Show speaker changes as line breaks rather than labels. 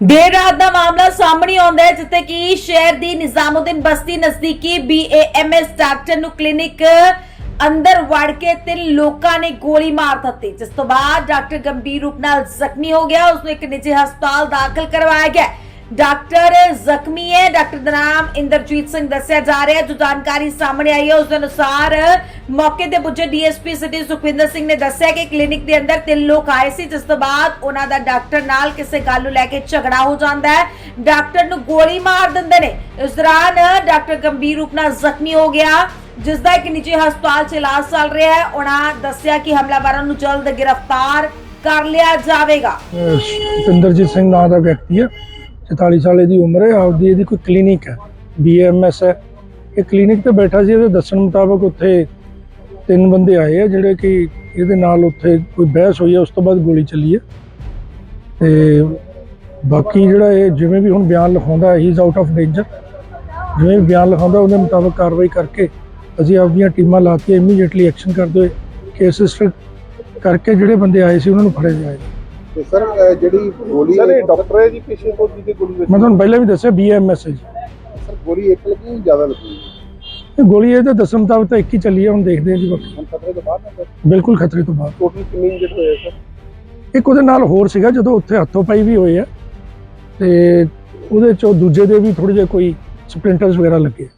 ਦੇਰ ਰਾਤ ਦਾ ਮਾਮਲਾ ਸਾਹਮਣੇ ਆਉਂਦਾ ਹੈ, ਜਿੱਥੇ ਕਿ ਸ਼ਹਿਰ ਦੀ ਨਿਜ਼ਾਮੁਦੀਨ ਬਸਤੀ ਨਜ਼ਦੀਕੀ ਬੀਏਐਮਐਸ ਡਾਕਟਰ ਨੂੰ ਕਲੀਨਿਕ ਅੰਦਰ ਵੜ ਕੇ ਤਿੰਨ ਲੋਕਾਂ ਨੇ ਗੋਲੀ ਮਾਰ ਦਿੱਤੀ, ਜਿਸ ਤੋਂ ਬਾਅਦ ਡਾਕਟਰ ਗੰਭੀਰ ਰੂਪ ਨਾਲ ਜ਼ਖਮੀ ਹੋ ਗਿਆ, ਉਸ ਨੂੰ ਇੱਕ ਨਿੱਜੀ ਹਸਪਤਾਲ ਦਾਖਲ ਕਰਵਾਇਆ ਗਿਆ। ਡਾਕਟਰ ਜ਼ਖਮੀ ਹੈ। ਡਾਕਟਰ ਦਾ ਨਾਮ ਇੰਦਰਜੀਤ ਸਿੰਘ ਦੱਸਿਆ ਜਾ ਰਿਹਾ ਹੈ। ਜੋ ਜਾਣਕਾਰੀ ਸਾਹਮਣੇ ਆਈ ਹੈ, ਉਸ ਦੇ ਅਨੁਸਾਰ ਮੌਕੇ ਤੇ ਪੁੱਜੇ ਡੀਐਸਪੀ ਸਿਟੀ ਸੁਖਵਿੰਦਰ ਸਿੰਘ ਨੇ ਦੱਸਿਆ ਕਿ ਕਲੀਨਿਕ ਦੇ ਅੰਦਰ ਤਿੰਨ ਲੋਕ ਆਏ ਸੀ, ਜਿਸ ਤੋਂ ਬਾਅਦ ਉਹਨਾਂ ਦਾ ਡਾਕਟਰ ਨਾਲ ਕਿਸੇ ਗੱਲ ਨੂੰ ਲੈ ਕੇ ਝਗੜਾ ਹੋ ਜਾਂਦਾ ਹੈ। ਡਾਕਟਰ ਨੂੰ ਗੋਲੀ ਮਾਰ ਦਿੰਦੇ ਨੇ। ਇਸ ਦੌਰਾਨ ਡਾਕਟਰ ਗੰਭੀਰ ਰੂਪ ਨਾਲ ਜ਼ਖਮੀ ਹੋ ਗਿਆ, ਜਿਸ ਦਾ ਇੱਕ ਨਿੱਜੀ ਹਸਪਤਾਲ 'ਚ ਇਲਾਜ ਚੱਲ ਰਿਹਾ ਹੈ। ਉਹਨਾਂ ਦੱਸਿਆ ਕਿ ਹਮਲਾਵਰਾਂ ਨੂੰ ਜਲਦ ਗ੍ਰਿਫਤਾਰ ਕਰ ਲਿਆ ਜਾਵੇਗਾ।
ਸਤਿੰਦਰਜੀਤ ਸਿੰਘ ਨਾਂ ਦਾ ਵਿਅਕਤੀ ਹੈ। 44 ਸਾਲ ਦੀ ਉਮਰ ਹੈ, ਆਪਦੀ ਇਹਦੀ ਕੋਈ ਕਲੀਨਿਕ ਹੈ ਬੀਐਮਐਸ ਹੈ। ਇਹ ਕਲੀਨਿਕ ਤੇ ਬੈਠਾ ਸੀ, ਇਹਦੇ ਦੱਸਣ ਮੁਤਾਬਕ ਉੱਥੇ ਤਿੰਨ ਬੰਦੇ ਆਏ ਆ, ਜਿਹੜੇ ਕਿ ਇਹਦੇ ਨਾਲ ਉੱਥੇ ਕੋਈ ਬਹਿਸ ਹੋਈ ਹੈ ਉਸ ਤੋਂ ਬਾਅਦ ਗੋਲੀ ਚੱਲੀ ਹੈ ਤੇ ਬਾਕੀ ਜਿਹੜਾ ਇਹ ਜਿਵੇਂ ਵੀ ਹੁਣ ਬਿਆਨ ਲਿਖਾਉਂਦਾ he is out of danger ਜਿਵੇਂ ਵੀ ਬਿਆਨ ਲਿਖਾਉਂਦਾ, ਉਹਦੇ ਮੁਤਾਬਕ ਕਾਰਵਾਈ ਕਰਕੇ ਅਸੀਂ ਆਪਦੀਆਂ ਟੀਮਾਂ ਲਾ ਕੇ ਇਮੀਡੀਏਟਲੀ ਐਕਸ਼ਨ ਕਰਦੇ ਹੋਏ ਕੇਸ ਰਜਿਸਟਰ ਕਰਕੇ ਜਿਹੜੇ ਬੰਦੇ ਆਏ ਸੀ, ਉਹਨਾਂ ਨੂੰ ਫੜਿਆ ਜਾਏਗਾ
ਤੇ ਸਰ ਅਹ ਜਿਹੜੀ ਗੋਲੀ
ਸਰ ਇਹ ਡਾਕਟਰ ਹੈ ਜੀ ਕਿਸੇ ਤੋਂ ਜਿਹਦੇ ਗੋਲੀ ਵਿੱਚ?
ਮੈਂ ਤੁਹਾਨੂੰ ਪਹਿਲਾਂ ਵੀ ਦੱਸਿਆ ਬੀਐਮਐਸ ਹੈ ਜੀ।
ਸਰ ਗੋਲੀ ਇੱਕ ਲੱਗੀ ਜਾਂ ਜ਼ਿਆਦਾ ਲੱਗੀ?
ਇਹ ਗੋਲੀ ਇਹਦੇ ਦੱਸਣ ਮੁਤਾਬਕ ਤਾਂ ਇੱਕ ਹੀ ਚੱਲੀ ਹੈ ਹੁਣ ਦੇਖਦੇ ਹਾਂ ਜੀ ਬਾਕੀ।
ਹੁਣ ਖਤਰੇ ਤੋਂ ਨਾ ਸਰ?
ਬਿਲਕੁਲ ਖਤਰੇ ਤੋਂ ਬਾਹਰ
ਟੋਟਲ ਕਿੰਨੇ ਇੰਜਰਡ ਹੋਏ ਸਰ?
ਇੱਕ ਉਹਦੇ ਨਾਲ ਹੋਰ ਸੀਗਾ ਜਦੋਂ ਉੱਥੇ ਹੱਥੋਂ ਪਾਈ ਵੀ ਹੋਏ ਆ। ਤੇ ਉਹਦੇ ਚੋਂ ਦੂਜੇ ਦੇ ਵੀ ਥੋੜੇ ਜਿਹੇ ਕੋਈ ਸਪਲਿੰਟਰਸ ਵਗੈਰਾ ਲੱਗੇ।